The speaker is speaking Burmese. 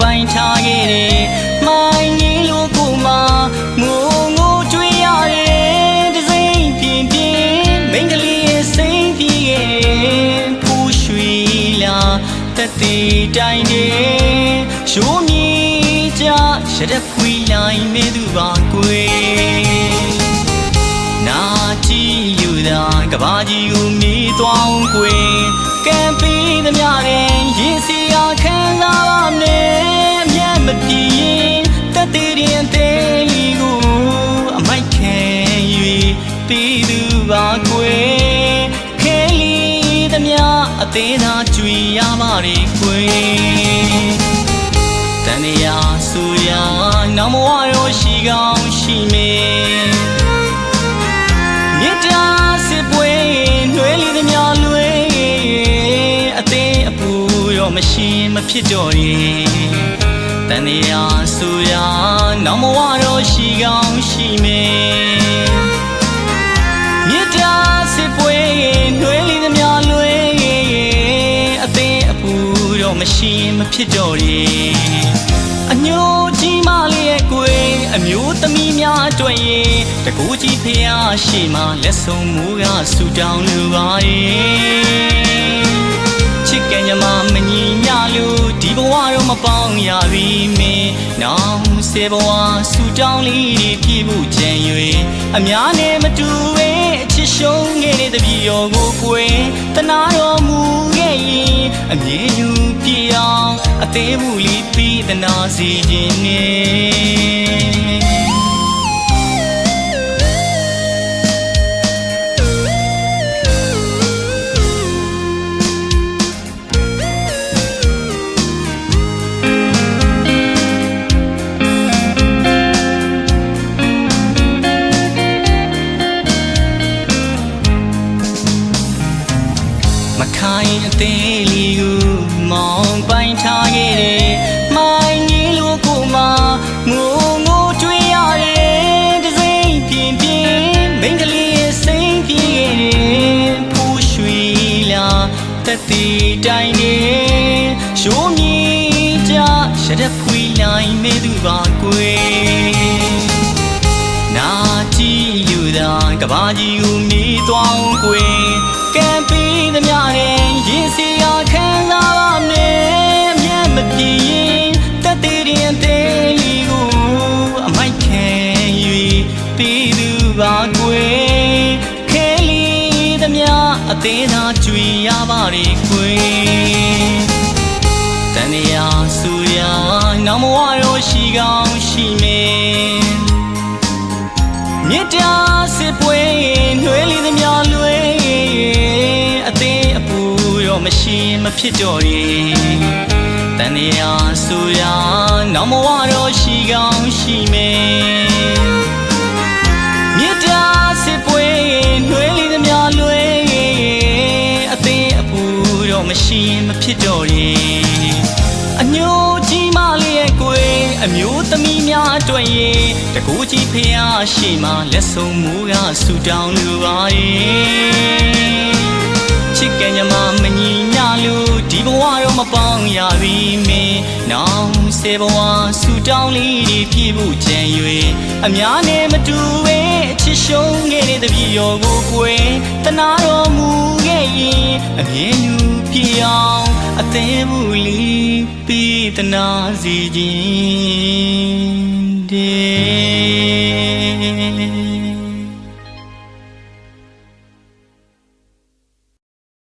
ပိုင်းထားခဲ့တယ်မိုင်းကြီးလို့ကိုမှငိုငိုကြွေးရတယ်တစိမ့်ပြင်းပြင်းမိန်းကလေးရဲ့စိမ့်ပြေခဲ့ဖူးရွှေလာတက်တီတိုင်းတယ်ရိုးမြေကြရတဲ့ဖွေလိုက်မဲသူပါကွယ်နာကြည့်ယူတာကဘာကြီးကိုမီးသွောင်းကွယ် ပြီးသူပါကွယ်ခဲလီသမျှအသေးသာကြွေရပါလေကွယ်တန်နေရာဆူရာနောက်မဝရောရှိကောင်းရှိမေမြစ်တာစစ်ပွဲနှွေးလီသမျှလွေအသေးအပူရောမရှင်မဖြစ်တော့ရင်တန်နေရာဆူရာနောက်မဝရောရှိကောင်းရှိမေ မြစ်တာစစ်ပွဲနှွေးလီသမျှလွေအသေးအပူရောမရှင်မဖြစ်တော့ရင်အညိုကြီးမလေးရဲ့ကိုယ်အမျိုးသမီးများအတွက်ရင်တကူကြီးဖះရှိမှလက်ဆုံးမူကဆူတောင်းလိုပါရဲ့ချစ်ကညမမညီညလို့ဒီဘဝတော့မပေါင်းရပြီမင်းနောင်စေဘဝဆူတောင်းလေးတွေပြည့်ဖို့ကြံ၍အများနဲ့မတူပဲအချစ် ရှုံးခဲ့တဲ့တပည့်ရောကိုကိုယ်တနာတော်မူခဲ့ရင်အမြဲယူပြအောင်အသေးမှုလေးပြီးတနာစီခြင်းနဲ့ မခိုင်အသေးလေးကိုမောင်းပိုင်းထားခဲ့တယ်မိုင်းကြီးလို့ကိုမှငိုငိုကြွေးရတယ်တစိမ့်ပြင်းပြင်းမိန်းကလေးရဲ့စိမ့်ပြေခဲ့တယ်ဖူးရွှေလာတက်တီတိုင်းနေရိုးမြေကြရတဲ့ဖွေလိုက်မဲသူပါကွယ်နာကြည့်ယူတာကဘာကြီးကိုမီးသွောင်းကွယ် ကံပေးသမျှရင်ရင်စီအားခံစားပါနဲ့မျက်မပြေရင်တက်တည်ရင်တဲလီကိုအမိုက်ခံ၍ပြီးသူပါကွယ်ခဲလီသမျှအသေးသာကြွေရပါလေကွယ်တန်နေရာဆူရာနောက်မဝရောရှိကောင်းရှိမေ မြစ်တာစစ်ပွဲနှွေးလီသမျှလွေအသေးအပူရောမရှင်မဖြစ်တော့ရင်တန်နေရာဆူရာနောက်မဝရောရှိကောင်းရှိမေမြစ်တာစစ်ပွဲနှွေးလီသမျှလွေအသေးအပူရောမရှင်မဖြစ်တော့ရင်အ ညိုကြီးမလေးရဲ့ကိုယ်အမျိုးသမီးများအတွက်ရင်တကူကြီးဖះရှိမှလက်ဆုံးမူကဆူတောင်းလိုပါရဲ့ချစ်ကညမမညီညလို့ဒီဘဝတော့မပေါင်းရပြီမင်းနောင်စေဘဝဆူတောင်းလေးတွေပြည့်ဖို့ကြံ၍အများနဲ့မတူပဲအချစ်ရှုံးခဲ့တဲ့တပည့်ရောကိုကိုယ်တနာတော်မူခဲ့ရင်အမြဲလူပြအောင် အသေးဘူးလီပြီးတနာစီခြင်းတဲ့